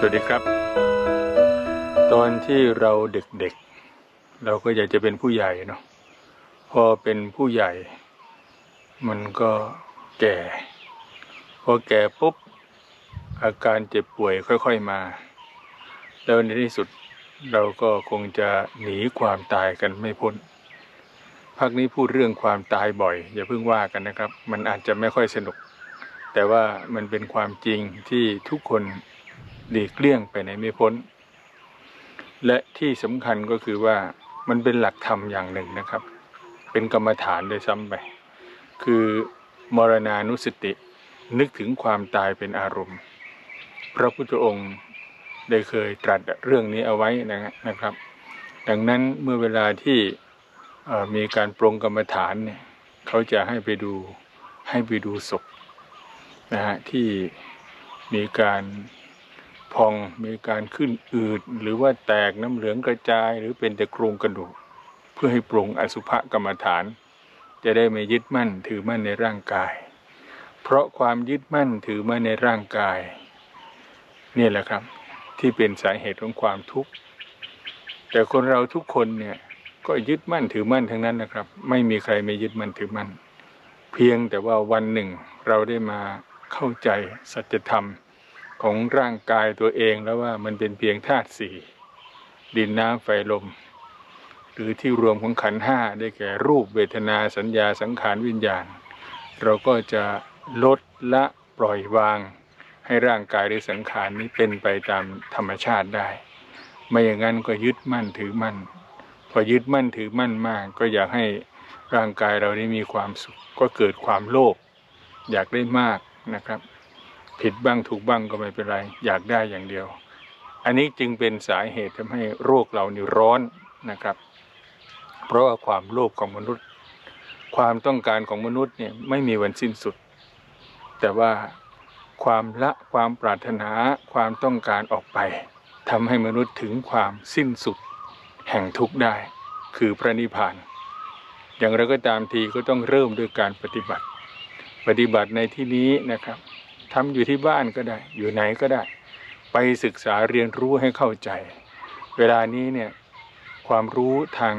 สวัสดีครับ ตอนที่เราเด็กๆเราก็อยากจะเป็นผู้ใหญ่เนาะพอเป็นผู้ใหญ่ มันก็แก่ พอแก่ปุ๊บ อาการเจ็บป่วยค่อยๆมา แล้วในที่สุดเราก็คงจะหนีความตายกันไม่พ้นพักนี้พูดเรื่องความตายบ่อย อย่าเพิ่งว่ากันนะครับ มันอาจจะไม่ค่อยสนุก แต่ว่ามันเป็นความจริงที่ทุกคน หลีกเลี่ยงไปไหนไม่พ้น และที่สำคัญก็คือว่ามันเป็นหลักธรรมอย่างหนึ่งนะครับ เป็นกรรมฐานโดยซ้ำไป คือมรณานุสตินึกถึงความตายเป็นอารมณ์ พระพุทธองค์ได้เคยตรัสเรื่องนี้เอาไว้นะครับ ดังนั้นเมื่อเวลาที่มีการปรงกรรมฐานเนี่ยเขาจะให้ไปดูให้ไปดูศพนะฮะที่มีการ พองมีการขึ้นอืด หรือว่าแตกน้ำเหลืองกระจาย หรือเป็นแต่โครงกระดูก เพื่อให้ปรุงอสุภกรรมฐาน จะได้ไม่ยึดมั่นถือมั่นในร่างกาย เพราะความยึดมั่นถือมั่นในร่างกายนี่แหละครับ ที่เป็นสาเหตุของความทุกข์แต่คนเราทุกคนเนี่ยก็ยึดมั่นถือมั่นทั้งนั้นนะครับ ไม่มีใครไม่ยึดมั่นถือมั่น เพียงแต่ว่าวันหนึ่งเราได้มาเข้าใจสัจธรรม ของร่างกายตัวเองแล้วว่ามันเป็นเพียงธาตุสี่ดินน้ำไฟลม หรือที่รวมของขันห้าได้แก่รูปเวทนาสัญญาสังขารวิญญาณ เราก็จะลดละปล่อยวาง ให้ร่างกายหรือสังขารนี้เป็นไปตามธรรมชาติได้ ไม่อย่างนั้นก็ยึดมั่นถือมั่น พอยึดมั่นถือมั่นมาก ก็อยากให้ร่างกายเรานี้มีความสุขก็เกิดความโลภอยากได้มากนะครับ ผิดบ้างถูกบ้างก็ไม่เป็นไร อยากได้อย่างเดียว อันนี้จึงเป็นสาเหตุทำให้โรคเรานี่ร้อนนะครับ เพราะว่าความโลภของมนุษย์ ความต้องการของมนุษย์เนี่ยไม่มีวันสิ้นสุด แต่ว่าความละความปรารถนาความต้องการออกไปทำให้มนุษย์ถึงความสิ้นสุด แห่งทุกข์ได้ คือพระนิพพาน อย่างไรก็ตามทีก็ต้องเริ่มด้วยการปฏิบัติ ปฏิบัติในที่นี้นะครับ ทำอยู่ที่บ้านก็ได้ อยู่ไหนก็ได้ ไปศึกษาเรียนรู้ให้เข้าใจ เวลานี้เนี่ยความรู้ทาง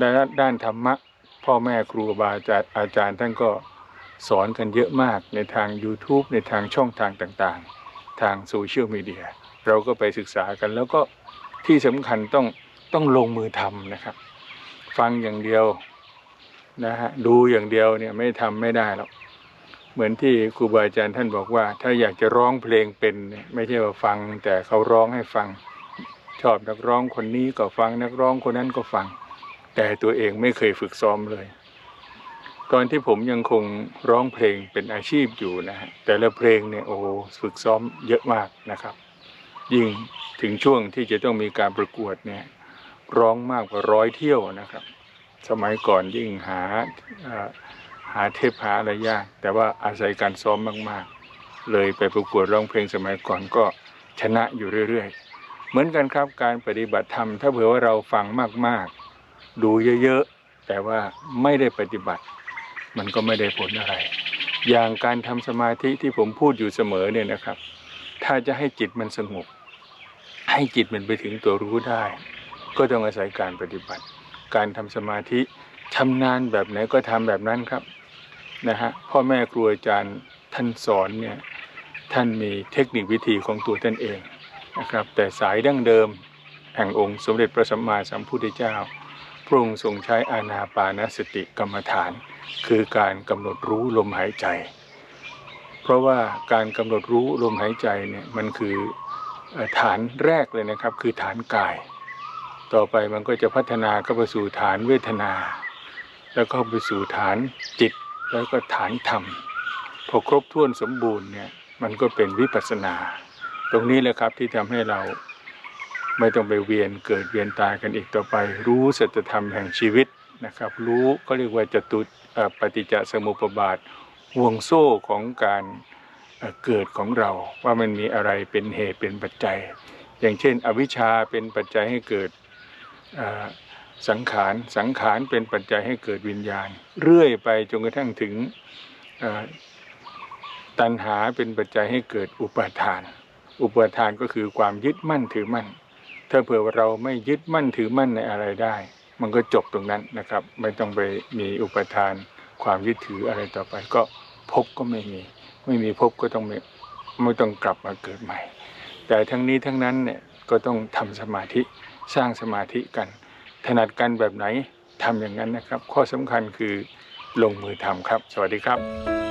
ด้านด้านธรรมะ พ่อแม่ครูบาอาจารย์อาจารย์ท่านก็สอนกันเยอะมากในทาง YouTube ในทางช่องทางต่างๆ ทางโซเชียลมีเดียเราก็ไปศึกษากันแล้วก็ที่สำคัญต้องต้องลงมือทำนะครับ ฟังอย่างเดียวนะฮะดูอย่างเดียวเนี่ยไม่ทำไม่ได้หรอก เหมือนที่ครูบาอาจารย์ท่านบอกว่า ถ้าอยากจะร้องเพลงเป็น ไม่ใช่ว่าฟัง แต่เขาร้องให้ฟัง ชอบนักร้องคนนี้ก็ฟังนักร้องคนนั้นก็ฟัง แต่ตัวเองไม่เคยฝึกซ้อมเลย ตอนที่ผมยังคงร้องเพลงเป็นอาชีพอยู่นะฮะแต่ละเพลงเนี่ยโอ้ฝึกซ้อมเยอะมากนะครับ ยิ่งถึงช่วงที่จะต้องมีการประกวดเนี่ยร้องมากกว่าร้อยเที่ยวนะครับ สมัยก่อนยิ่งหา หาเทปหาอะไรยาก แต่ว่าอาศัยการซ้อมมากๆ เลยไปประกวดร้องเพลงสมัยก่อนก็ชนะอยู่เรื่อยๆ เหมือนกันครับการปฏิบัติธรรม ถ้าเผื่อว่าเราฟังมากๆ ดูเยอะๆ แต่ว่าไม่ได้ปฏิบัติ มันก็ไม่ได้ผลอะไร อย่างการทำสมาธิที่ผมพูดอยู่เสมอเนี่ยนะครับ ถ้าจะให้จิตมันสงบ ให้จิตมันไปถึงตัวรู้ได้ ก็ต้องอาศัยการปฏิบัติ การทำสมาธิชำนาญแบบไหนก็ทำแบบนั้นครับ นะฮะพ่อแม่ครูอาจารย์ท่านสอนเนี่ยท่านมีเทคนิควิธีของตัวท่านเองนะครับแต่สายดั้งเดิมแห่งองค์สมเด็จพระสัมมาสัมพุทธเจ้า พระองค์ทรงใช้อานาปานสติกรรมฐาน คือการกำหนดรู้ลมหายใจ เพราะว่าการกำหนดรู้ลมหายใจเนี่ยมันคือเอ่อฐานแรกเลยนะครับคือฐานกาย ต่อไปมันก็จะพัฒนาเข้าไปสู่ฐานเวทนา แล้วก็ไปสู่ฐานจิต แล้วก็ฐานธรรม พอครบถ้วนสมบูรณ์เนี่ยมันก็เป็นวิปัสสนา ตรงนี้แหละครับที่ทำให้เราไม่ต้องไปเวียนเกิดเวียนตายกันอีกต่อไป รู้สัจธรรมแห่งชีวิตนะครับ รู้ก็เรียกว่าจตุปฏิจจสมุปบาทห่วงโซ่ของการเกิดของเราว่ามันมีอะไรเป็นเหตุเป็นปัจจัย อย่างเช่น อวิชชาเป็นปัจจัยให้เกิด สังขาร สังขารเป็นปัจจัยให้เกิดวิญญาณ เรื่อยไปจนกระทั่งถึงตัณหาเป็นปัจจัยให้เกิดอุปาทาน อุปทานก็คือความยึดมั่นถือมั่น ถ้าเผื่อเราไม่ยึดมั่นถือมั่นในอะไรได้ มันก็จบตรงนั้นนะครับ ไม่ต้องไปมีอุปทาน ความยึดถืออะไรต่อไป ก็ภพก็ไม่มี ไม่มีภพก็ต้องไม่ไม่ต้องกลับมาเกิดใหม่ แต่ทั้งนี้ทั้งนั้นเนี่ยก็ต้องทำสมาธิสร้างสมาธิกัน ถนัดกันแบบไหนทำอย่างนั้นนะครับ ข้อสำคัญคือลงมือทำครับ สวัสดีครับ